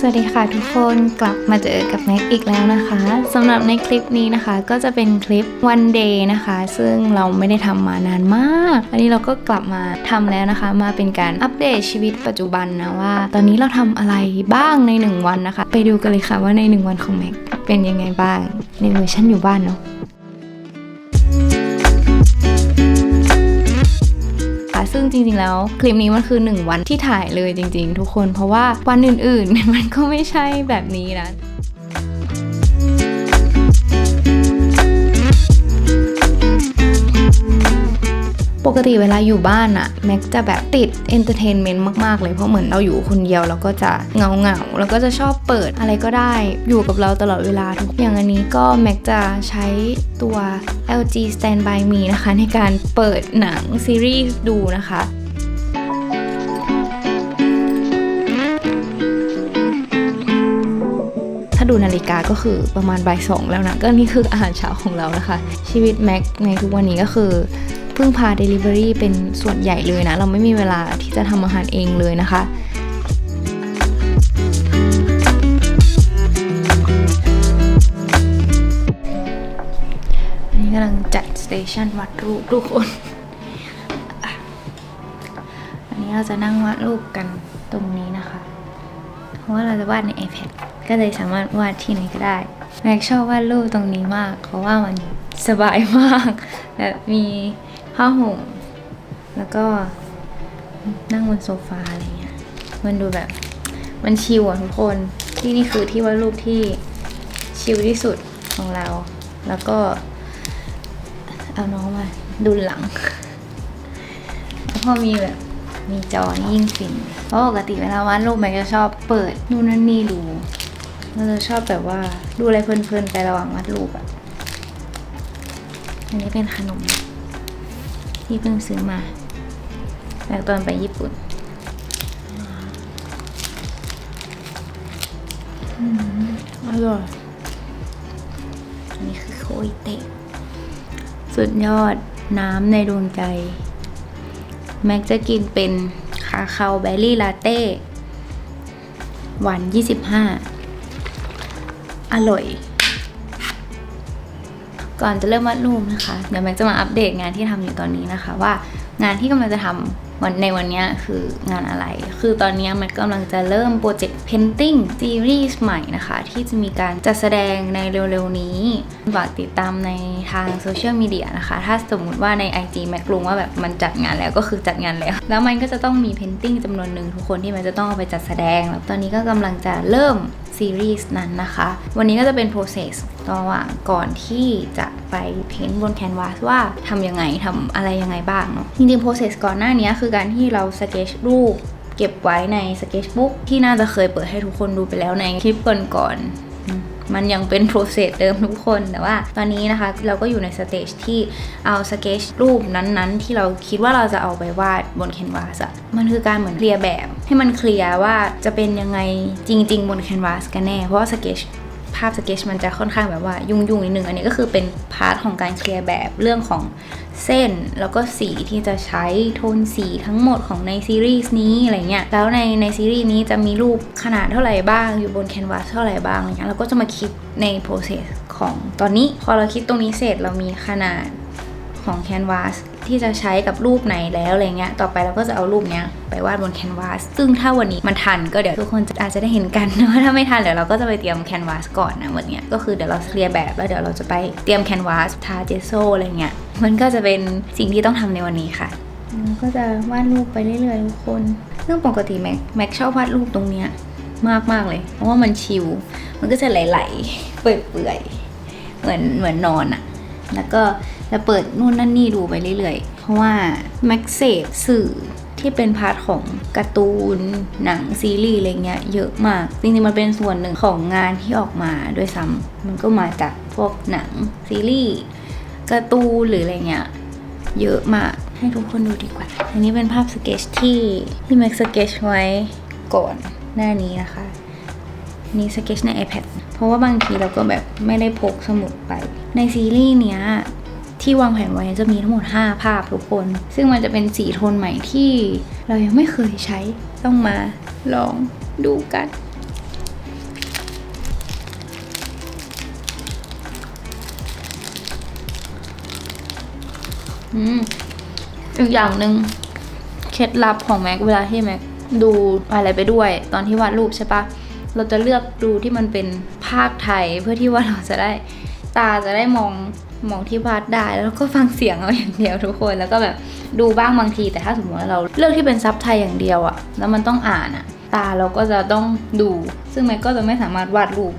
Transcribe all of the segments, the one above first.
สวัสดีค่ะทุกคนกลับมาเจอกับแม็กอีกแล้วนะคะสำหรับในคลิปนี้นะคะ ก็จะเป็นคลิป one day นะคะ ซึ่งเราไม่ได้ทำมานานมาก อันนี้เราก็กลับมาทำแล้วนะคะ มาเป็นการอัปเดตชีวิตปัจจุบันนะว่า ตอนนี้เราทำอะไรบ้างใน 1 วันนะคะ ไปดูกันเลยค่ะว่าใน 1 วันของแม็กเป็นยังไงบ้างในเวอร์ชันอยู่บ้านเนาะ จริง ๆ แล้ว คลิปนี้มันคือ 1 วันที่ถ่ายเลยจริง ๆ ทุกคน เพราะว่าวันอื่น ๆ มันก็ไม่ใช่แบบนี้นะ ปกติเวลาอยู่บ้านอะแม็กจะแบบติดเอนเตอร์เทนเมนต์มากๆเลยเพราะเหมือนเราอยู่คนเดียวเราก็จะเงาเงาแล้วก็จะชอบเปิดอะไรก็ได้อยู่กับเราตลอดเวลาทุกอย่างอันนี้ก็แม็กจะใช้ตัว LG Stand by Me นะคะ ในการเปิดหนังซีรีส์ดูนะคะถ้าดูนาฬิกาก็คือประมาณบ่ายสองแล้วนะ ก็นี่คืออาหารเช้าของเรานะคะ ชีวิตแม็กในทุกวันนี้ก็คือ พึ่งพา Delivery เป็นส่วนใหญ่เลยนะ เราไม่มีเวลาที่จะทำอาหารเองเลยนะคะอันนี้กำลังจัดสเตชันวัดรูปทุกคน อันนี้เราจะนั่งวาดรูปกันตรงนี้นะคะ เพราะว่าเราจะวาดใน iPad ก็เลยสามารถวาดที่ไหนก็ได้แม็กชอบวาดรูปตรงนี้มาก เพราะว่ามันสบายมากแบบมี ผ้าห่ม แล้วก็นั่งบนโซฟาอะไรเงี้ย มันดูแบบ มันชิลอะทุกคน ที่นี่คือที่วาดรูปที่ชิลที่สุดของเรา แล้วก็ เอาน้องมาดูหลัง แล้วพอมีแบบมีจอนี่ยิ่งฟิน เพราะปกติเวลาวาดรูปแม็กจะชอบเปิดนู่นนั่นนี่ดูเราจะชอบแบบว่าดูอะไรเพลินๆไประหว่างวาดรูปอะอันนี้เป็นขนม ที่เพิ่งซื้อมาจากตอนไปญี่ปุ่นอืมอร่อยอันนี้คือโคอิเตะ สุดยอดน้ำในดวงใจ แม็กจะกินเป็นคาคาเบอร์รี่ลาเต้ หวาน 25 อร่อย ก่อนจะเริ่มวาดรูปนะคะ เดี๋ยวแม็กจะมาอัปเดตงานที่ทำอยู่ตอนนี้นะคะ ว่างานที่กำลังจะทำวันในวันนี้คืองานอะไร คือตอนนี้ม็กกำลังจะเริ่มโปรเจกต์ Painting Series ใหม่นะคะ ที่จะมีการจัดแสดงในเร็วๆนี้ฝากติดตามในทางโซเชียลมีเดียนะคะ ถ้าสมมุติว่าใน IG แม็กรู้ว่าแบบมันจัดงานแล้วก็คือจัดงานแล้ว แล้วมันก็จะต้องมี Painting จำนวนหนึ่งทุกคนที่มันจะต้องเอาไปจัดแสดง แล้วตอนนี้ก็กำลังจะเริ่ม ซีรีส์นั้นนะคะ วันนี้ก็จะเป็น process ระหว่างก่อนที่จะไปเพ้นบนแคนวาสว่าทำยังไงทำอะไรยังไงบ้างเนาะจริงๆ process ก่อนหน้านี้คือการที่เราสเกจรูปเก็บไว้ในสเกจบุ๊กที่น่าจะเคยเปิดให้ทุกคนดูไปแล้วในคลิปก่อนๆอื มันยังเป็น process เดิมทุกคนแต่ว่า ตอนนี้นะคะเราก็อยู่ในสเตจที่เอาสเกจรูปนั้นๆ ที่เราคิดว่าเราจะเอาไปวาดบนแคนวาสอะมันคือการเหมือนเคลียร์แบบ ให้มันเคลียร์ว่าจะเป็นยังไงจริง ๆ บนแคนวาสกันแน่เพราะว่าสเกจภาพสเกจมันจะค่อนข้างแบบว่ายุ่งๆนิดนึง อันนี้ก็คือเป็นพาร์ทของการเคลียร์แบบเรื่องของ เส้น แล้วก็สีที่จะใช้โทนสีทั้งหมดของในซีรีส์นี้อะไรเงี้ยแล้วในในซีรีส์นี้จะมีรูปขนาดเท่าไหร่บ้างอยู่บนแคนวาสเท่าไหร่บ้างอะไรเงี้ยเราก็จะมาคิดใน process ของตอนนี้พอเราคิดตรงนี้เสร็จเรามีขนาดของแคนวาสที่จะใช้กับรูปไหนแล้วอะไรเงี้ย ต่อไปเราก็จะเอารูปเนี้ยไปวาดบนแคนวาส ซึ่งถ้าวันนี้มันทันก็เดี๋ยวทุกคนอาจจะได้เห็นกันนะว่าถ้าไม่ทันเดี๋ยวเราก็จะไปเตรียมแคนวาสก่อนนะวันเนี้ย ก็คือเดี๋ยวเราเคลียร์แบบแล้วเดี๋ยวเราจะไปเตรียมแคนวาสทาเจสโซอะไรเงี้ย มันก็จะเป็นสิ่งที่ต้องทำในวันนี้ค่ะก็จะวาดรูปไปเรื่อยๆทุกคนซึ่องปกติแม็กแม็กชอบวาดรูปตรงเนี้ยมากมากเลย เพราะว่ามันชิลมันก็จะไหลๆเปื่อยๆเหมือนเหมือนนอนอะแล้วก็จะเปิดนู่นนั่นนี่ดูไปเรื่อยๆ เพราะว่าแม็กเซฟสื่อที่เป็นพาร์ทของการ์ตูน หนังซีรีส์อะไรเงี้ยเยอะมาก จริงๆ มันเป็นส่วนหนึ่งของงานที่ออกมาด้วยซ้ำมันก็มาจากพวกหนังซีรีส์ การ์ตูนหรืออะไรเงี้ยเยอะมากให้ทุกคนดูดีกว่า อันนี้เป็นภาพสเกจที่ที่แม็กสเกจไว้ก่อนหน้านี้นะคะ นี่สเกจใน iPad เพราะว่าบางทีเราก็แบบไม่ได้พกสมุดไป ในซีรีส์เนี้ยที่วางแผนไว้จะมีทั้งหมด 5 ภาพทุกคน ซึ่งมันจะเป็นสีโทนใหม่ที่เรายังไม่เคยใช้ต้องมาลองดูกัน อีกอย่างหนึ่งเคล็ดลับของแม็กเวลาที่แม็กดูอะไรไปด้วย ตอนที่วาดรูปใช่ปะเราจะเลือกดูที่มันเป็นภาคไทยเพื่อที่ว่าเราจะได้ตาจะได้มองมองที่วาดได้แล้วก็ฟังเสียงเอาอย่างเดียวทุกคนแล้วก็แบบดูบ้างบางที แต่ถ้าสมมติว่าเราเลือกที่เป็นซับไทยอย่างเดียวอะแล้วมันต้องอ่านอะตาเราก็จะต้องดู ซึ่งแม็กก็จะไม่สามารถวาดรูป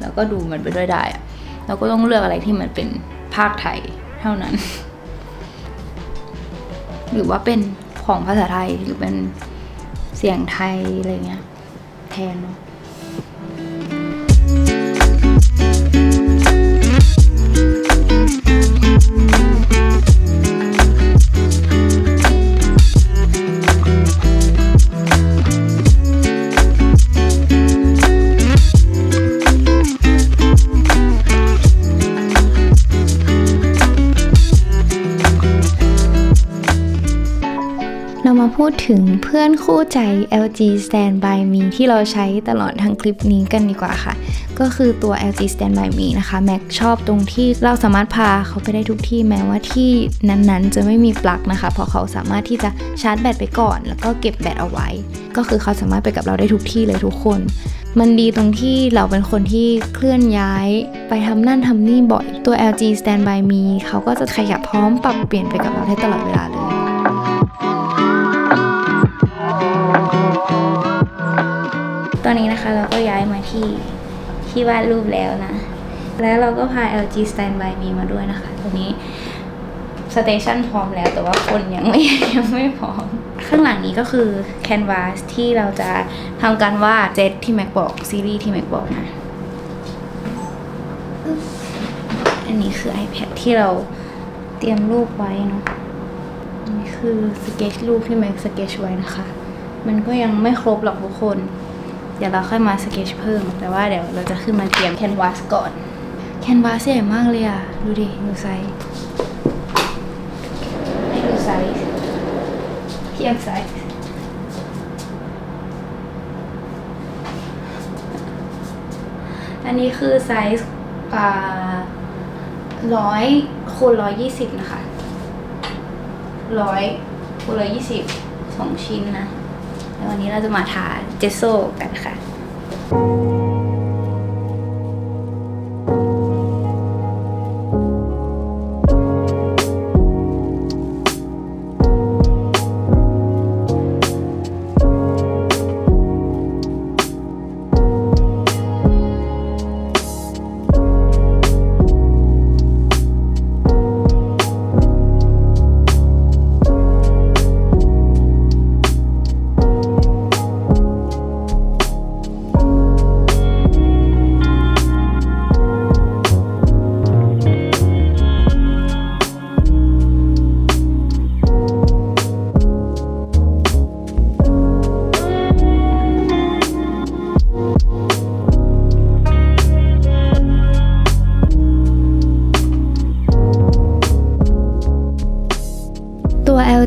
แล้วก็ดูมันไปด้วยได้อะเราก็ต้องเลือกอะไรที่มันเป็นภาคไทยเท่านั้น หรือว่าเป็นของภาษาไทยหรือเป็นเสียงไทยอะไรเงี้ยแทนเนาะ มาพูดถึงเพื่อนคู่ใจ LG Stand by Me ที่เราใช้ตลอดทั้งคลิปนี้กันดีกว่าค่ะ ก็คือตัว LG Stand by Me นะคะ แม็กชอบตรงที่เราสามารถพาเขาไปได้ทุกที่แม้ว่าที่นั้นๆ จะไม่มีปลั๊กนะคะ เพราะเขาสามารถที่จะชาร์จแบตไปก่อน แล้วก็เก็บแบตเอาไว้ ก็คือเขาสามารถไปกับเราได้ทุกที่เลยทุกคน มันดีตรงที่เราเป็นคนที่เคลื่อนย้าย ไปทำนั่นทำนี่บ่อยตัว LG Stand by Me เขาก็จะขยับพร้อมปรับเปลี่ยนไปกับเราได้ตลอดเวลาเลย ที่ที่วาดรูปแล้วนะ แล้วเราก็พา LG Standby Me มาด้วยนะคะตัวนี้สเตชันพร้อมแล้วแต่ว่าคนยังไม่ยังไม่พร้อม ข้างหลังนี้ก็คือแคนวาสที่เราจะทำการวาดเซตที่แม็กบอกซีรีส์ที่แม็กบอกนะอันนี้คือ iPad ที่เราเตรียมรูปไว้เนาะนนี้คือสเกจรูปที่แม็กสเกจไว้นะคะ มันก็ยังไม่ครบหรอกทุกคน เดี๋ยวเราค่อยมาสเกจเพิ่ม แต่ว่าเดี๋ยวเราจะขึ้นมาเตรียมแคนวาสก่อน แคนวาสใหญ่มากเลยอะดูดิ ดูไซส์ให้ดูไซส์เทียบไซส์อันนี้คือไซส์ร้อยคูณร้อยยี่สิบนะคะร้อยคูณร้อยยี่สิบสองชิ้นนะ แล้ววันนี้เราจะมาทาเจสโซกันค่ะ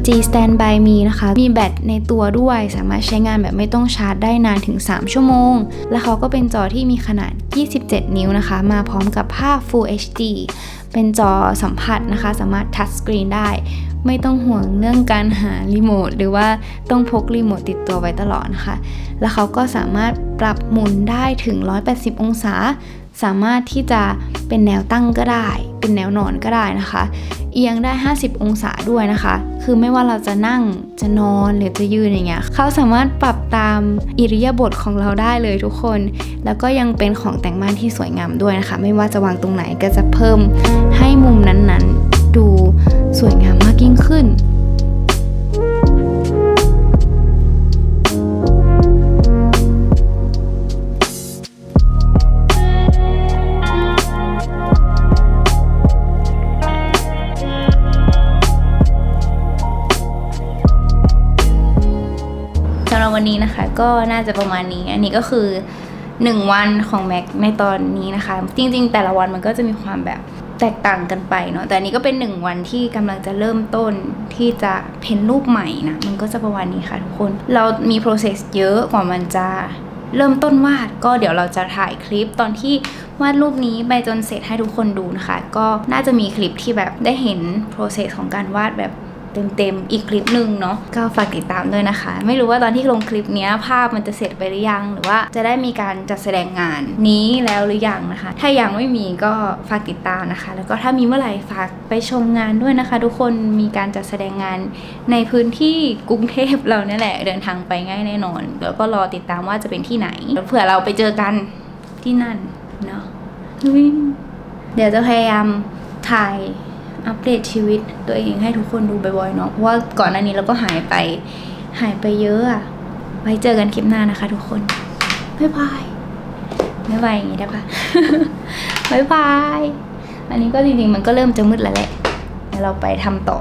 LG Standby Me นะคะ มีแบตในตัวด้วย สามารถใช้งานแบบไม่ต้องชาร์จได้นานถึง 3 ชั่วโมง และเขาก็เป็นจอที่มีขนาด 27 นิ้วนะคะ มาพร้อมกับภาพ Full HD เป็นจอสัมผัสนะคะ สามารถทัชสกรีนได้ ไม่ต้องห่วงเรื่องการหารีโมทหรือว่าต้องพกรีโมทติดตัวไว้ตลอดนะคะ แล้วเขาก็สามารถปรับหมุนได้ถึง 180 องศา สามารถที่จะเป็นแนวตั้งก็ได้ เป็นแนวนอนก็ได้นะคะ เอียงได้ 50 องศาด้วยนะคะ คือไม่ว่าเราจะนั่งจะนอนหรือจะยืนอย่างเงี้ยเขาสามารถปรับตามอิริยาบถของเราได้เลยทุกคน แล้วก็ยังเป็นของแต่งบ้านที่สวยงามด้วยนะคะ ไม่ว่าจะวางตรงไหนก็จะเพิ่มให้มุมนั้นๆ ดูสวยงามมากยิ่งขึ้น ก็น่าจะประมาณนี้ อันนี้ก็คือ1วันของแม็กในตอนนี้นะคะ จริง ๆ แต่ละวันมันก็จะมีความแบบแตกต่างกันไปเนาะแต่อันนี้ก็เป็น1วันที่กำลังจะเริ่มต้นที่จะเพ้นรูปใหม่นะมันก็จะประมาณนี้ค่ะทุกคนเรามี process เยอะกว่ามันจะเริ่มต้นวาดก็เดี๋ยวเราจะถ่ายคลิปตอนที่วาดรูปนี้ไปจนเสร็จให้ทุกคนดูนะคะ ก็น่าจะมีคลิปที่แบบได้เห็น process ของการวาดแบบ เต็มๆอีกคลิปหนึ่งเนาะก็ฝากติดตามด้วยนะคะ ไม่รู้ว่าตอนที่ลงคลิปนี้ภาพมันจะเสร็จไปหรือยัง หรือว่าจะได้มีการจัดแสดงงานนี้แล้วหรือยังนะคะ ถ้ายังไม่มีก็ฝากติดตามนะคะ แล้วก็ถ้ามีเมื่อไหร่ฝากไปชมงานด้วยนะคะ ทุกคนมีการจัดแสดงงานในพื้นที่กรุงเทพเราเนี่ยแหละเดินทางไปง่ายแน่นอน แล้วก็รอติดตามว่าจะเป็นที่ไหนเผื่อเราไปเจอกันที่นั่นเนาะเดี๋ยวจะพยายามถ่าย อัปเดตชีวิตตัวเองให้ทุกคนดูบ่อยๆเนาะเพราะว่าก่อนหน้านี้เราก็หายไป หายไปเยอะอะไว้เจอกันคลิปหน้านะคะ ทุกคนบ๊ายบายบ๊ายบายอย่างนี้ได้ปะบ๊ายบายอันนี้ก็จริงๆมันก็เริ่มจะมืดแล้วแหละเดี๋ยวเราไปทำต่อ